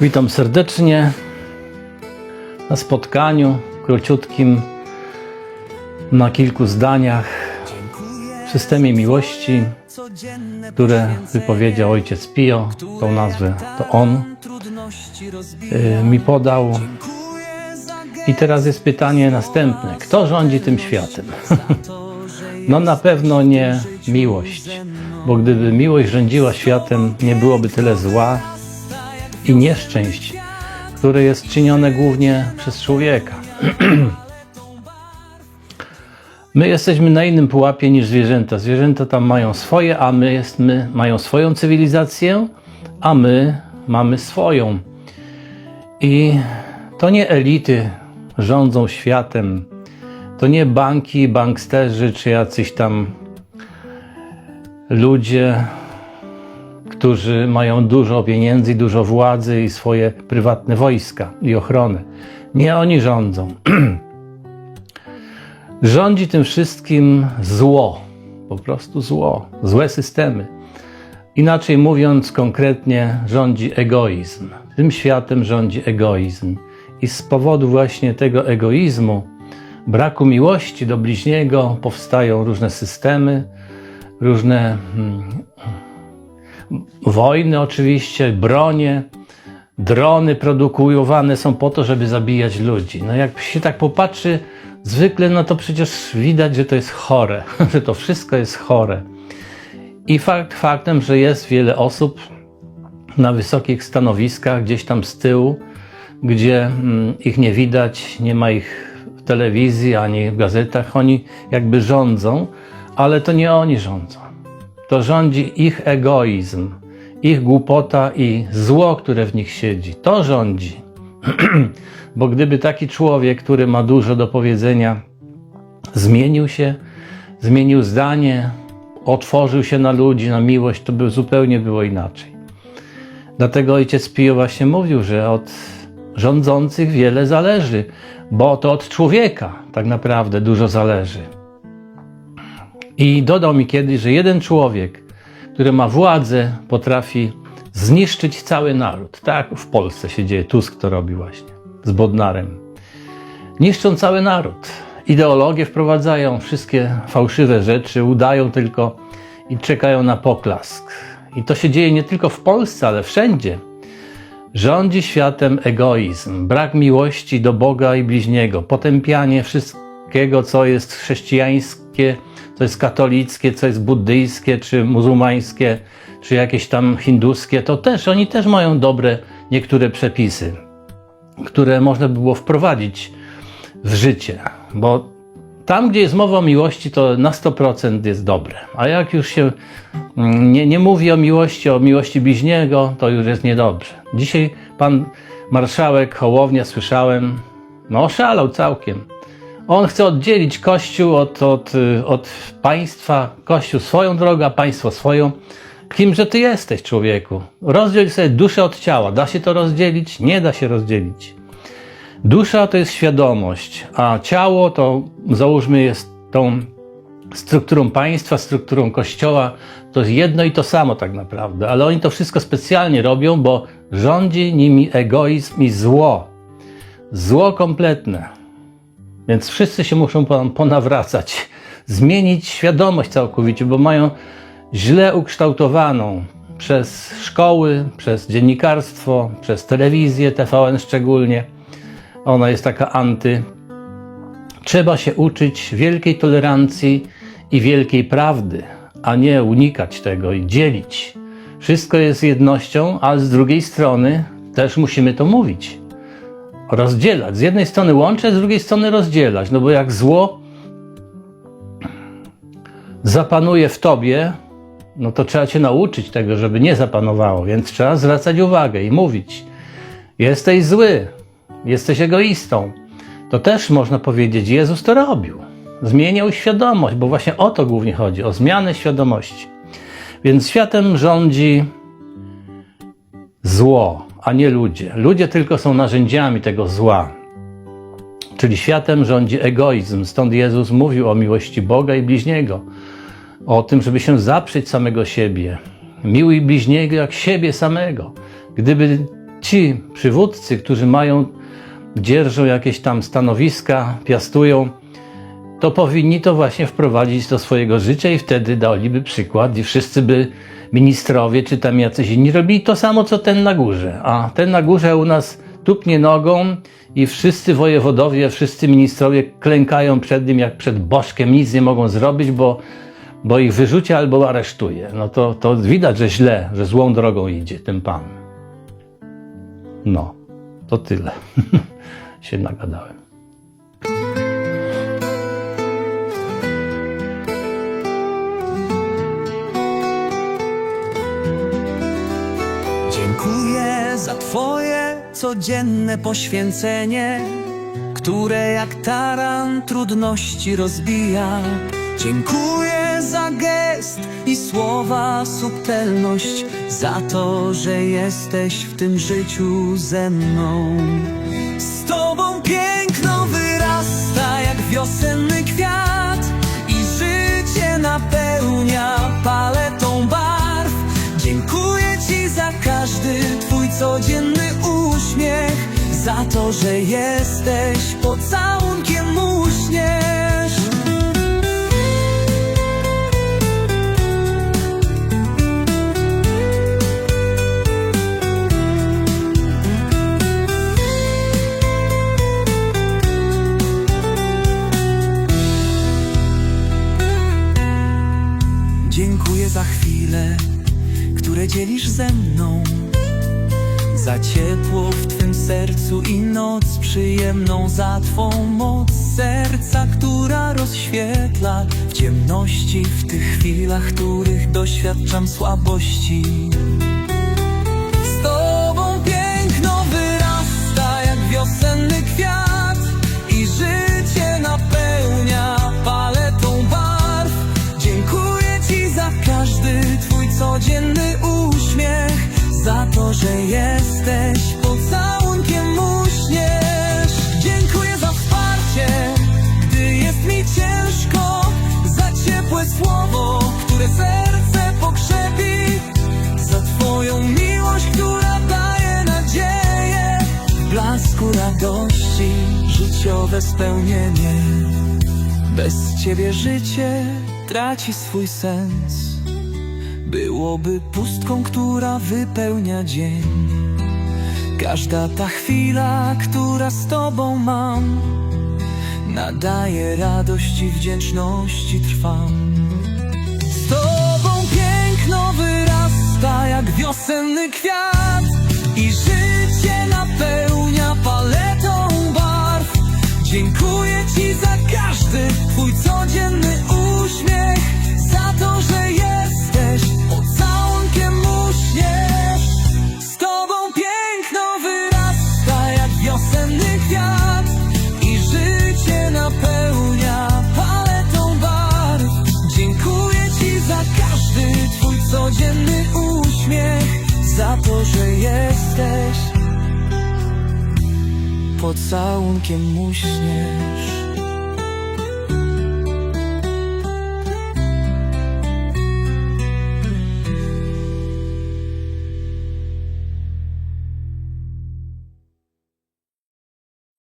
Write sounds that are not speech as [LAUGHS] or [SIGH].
Witam serdecznie na spotkaniu króciutkim, na kilku zdaniach w systemie miłości, które wypowiedział ojciec Pio, tą nazwę to on y, mi podał. I teraz jest pytanie następne: kto rządzi tym światem? [LAUGHS] No na pewno nie miłość, bo gdyby miłość rządziła światem, nie byłoby tyle zła i nieszczęść, które jest czynione głównie przez człowieka. [CLEARS THROAT] My jesteśmy na innym pułapie niż zwierzęta. Zwierzęta tam mają swoje, a my, jest, my mają swoją cywilizację, a my mamy swoją. I to nie elity rządzą światem, to nie banki, banksterzy czy jacyś tam ludzie, którzy mają dużo pieniędzy, dużo władzy i swoje prywatne wojska i ochronę. Nie oni rządzą. [CLEARS THROAT] Rządzi tym wszystkim zło, po prostu zło, złe systemy. Inaczej mówiąc, konkretnie rządzi egoizm. Tym światem rządzi egoizm. I z powodu właśnie tego egoizmu, braku miłości do bliźniego, powstają różne systemy, różne hmm, wojny, oczywiście, bronie, drony produkowane są po to, żeby zabijać ludzi. No jak się tak popatrzy, zwykle, no to przecież widać, że to jest chore, [LAUGHS] że to wszystko jest chore. I fakt faktem, że jest wiele osób na wysokich stanowiskach, gdzieś tam z tyłu, gdzie mm, ich nie widać, nie ma ich w telewizji ani w gazetach, oni jakby rządzą, ale to nie oni rządzą. To rządzi ich egoizm, ich głupota i zło, które w nich siedzi. To rządzi. [CLEARS THROAT] Bo gdyby taki człowiek, który ma dużo do powiedzenia, zmienił się, zmienił zdanie, otworzył się na ludzi, na miłość, to by zupełnie było inaczej. Dlatego ojciec Pio właśnie mówił, że od rządzących wiele zależy, bo to od człowieka tak naprawdę dużo zależy. I dodał mi kiedyś, że jeden człowiek, który ma władzę, potrafi zniszczyć cały naród. Tak w Polsce się dzieje. Tusk to robi właśnie z Bodnarem. Niszczą cały naród. Ideologie wprowadzają, wszystkie fałszywe rzeczy, udają tylko i czekają na poklask. I to się dzieje nie tylko w Polsce, ale wszędzie. Rządzi światem egoizm, brak miłości do Boga i bliźniego, potępianie wszystkiego, co jest chrześcijańskie, co jest katolickie, co jest buddyjskie, czy muzułmańskie, czy jakieś tam hinduskie, to też, oni też mają dobre niektóre przepisy, które można by było wprowadzić w życie, bo tam, gdzie jest mowa o miłości, to na 100% jest dobre. A jak już się mm, nie, nie mówi o miłości, o miłości bliźniego, to już jest niedobrze. Dzisiaj pan marszałek Hołownia, słyszałem, no oszalał całkiem. On chce oddzielić Kościół od, od, od państwa, Kościół swoją drogą, a państwo swoją. Kimże ty jesteś, człowieku? Rozdziel sobie duszę od ciała. Da się to rozdzielić? Nie da się rozdzielić. Dusza to jest świadomość, a ciało to załóżmy jest tą strukturą państwa, strukturą kościoła. To jest jedno i to samo tak naprawdę, ale oni to wszystko specjalnie robią, bo rządzi nimi egoizm i zło. Zło kompletne. Więc wszyscy się muszą ponawracać, zmienić świadomość całkowicie, bo mają źle ukształtowaną przez szkoły, przez dziennikarstwo, przez telewizję, TVN szczególnie. Ona jest taka anty. Trzeba się uczyć wielkiej tolerancji i wielkiej prawdy, a nie unikać tego i dzielić. Wszystko jest jednością, ale z drugiej strony też musimy to mówić rozdzielać. Z jednej strony łączyć, z drugiej strony rozdzielać. No bo jak zło zapanuje w tobie, no to trzeba cię nauczyć tego, żeby nie zapanowało. Więc trzeba zwracać uwagę i mówić: Jesteś zły, jesteś egoistą. To też można powiedzieć, Jezus to robił. Zmieniał świadomość, bo właśnie o to głównie chodzi o zmianę świadomości. Więc światem rządzi zło, a nie ludzie. Ludzie tylko są narzędziami tego zła. Czyli światem rządzi egoizm. Stąd Jezus mówił o miłości Boga i bliźniego. O tym, żeby się zaprzeć samego siebie. Miłuj bliźniego jak siebie samego. Gdyby ci przywódcy, którzy mają, dzierżą jakieś tam stanowiska, piastują, to powinni to właśnie wprowadzić do swojego życia i wtedy daliby przykład i wszyscy by ministrowie czy tam jacyś inni robili to samo, co ten na górze. A ten na górze u nas tupnie nogą i wszyscy wojewodowie, wszyscy ministrowie klękają przed nim jak przed bożkiem, nic nie mogą zrobić, bo, bo ich wyrzuci albo aresztuje. No to, to widać, że źle, że złą drogą idzie ten pan. No, to tyle. [LAUGHS] się nagadałem. Za Twoje codzienne poświęcenie, które jak taran trudności rozbija. Dziękuję za gest i słowa subtelność, za to, że jesteś w tym życiu ze mną. Z Tobą piękno wyrasta jak wiosenny codzienny uśmiech, za to, że jesteś pocałunkiem uśmiesz. Dziękuję za chwile, które dzielisz ze mną. Za ciepło w Twym sercu i noc przyjemną, za Twą moc serca, która rozświetla w ciemności, w tych chwilach, których doświadczam słabości. Z Tobą piękno wyrasta jak wiosenny kwiat i życie napełnia paletą barw. Dziękuję Ci za każdy Twój codzienny uśmiech, za to, że jesteś pocałunkiem uśmiesz. Dziękuję za wsparcie, gdy jest mi ciężko, za ciepłe słowo, które serce pokrzepi, za Twoją miłość, która daje nadzieję, blasku radości, życiowe spełnienie. Bez Ciebie życie traci swój sens. Byłoby pustką, która wypełnia dzień. Każda ta chwila, która z Tobą mam, nadaje radość i wdzięczności trwam. Z Tobą piękno wyrasta jak wiosenny kwiat i życie napełnia paletą barw. Dziękuję Ci za każdy Twój codzienny jesteś pocałunkiem uśmiesz.